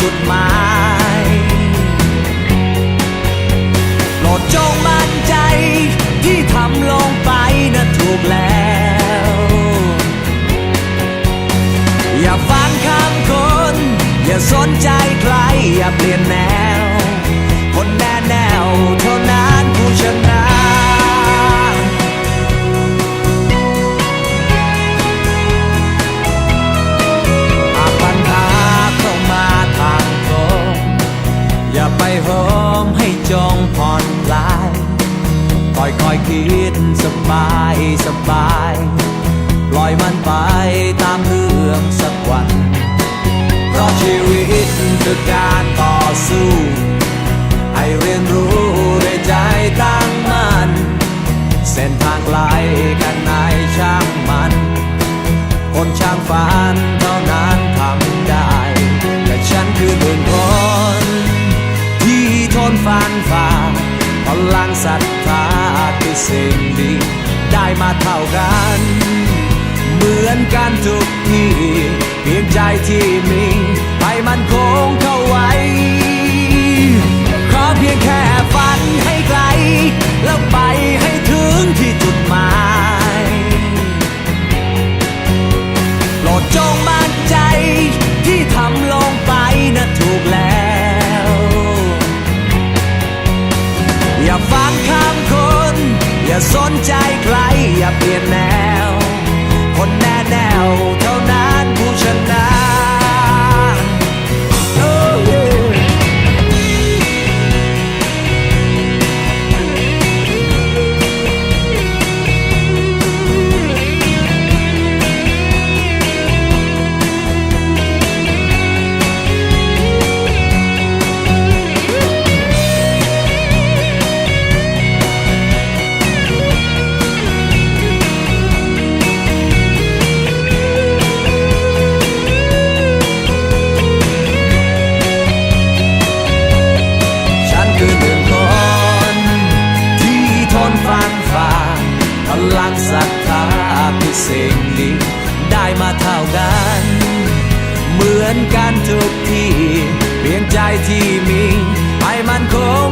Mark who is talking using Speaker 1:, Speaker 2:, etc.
Speaker 1: จุดหมายโปรดจงมั่นใจที่ทำลงไปนะถูกแล้ว อย่าฟังคำคน อย่าสนใจใคร อย่าเปลี่ยนแนว โหมให้จงผ่อนคลายค่อยค่อยคิดสบายสบายปล่อยมันไปตามเรื่องสักวัน เพราะชีวิตคือการต่อสู้ ให้เรียนรู้ด้วยใจตั้งมั่นเส้นทางไกลกันไหนช่างมัน คนช่างฝันเท่านั้นทำได้ แต่ฉันคือหนึ่งคน ทนฟันฝ่าพลังศรัทธาคือสิ่งดี ได้มาเท่ากัน เหมือนกันทุกที เพียงใจที่มีให้มันคง อย่าฟังคำคน อย่าสนใจใคร อย่าเปลี่ยนแนว ลังศรัทธาพิเงษนี้ ได้มาเท่ากัน เหมือนกันทุกที่ เปลี่ยนใจที่มีให้มันคง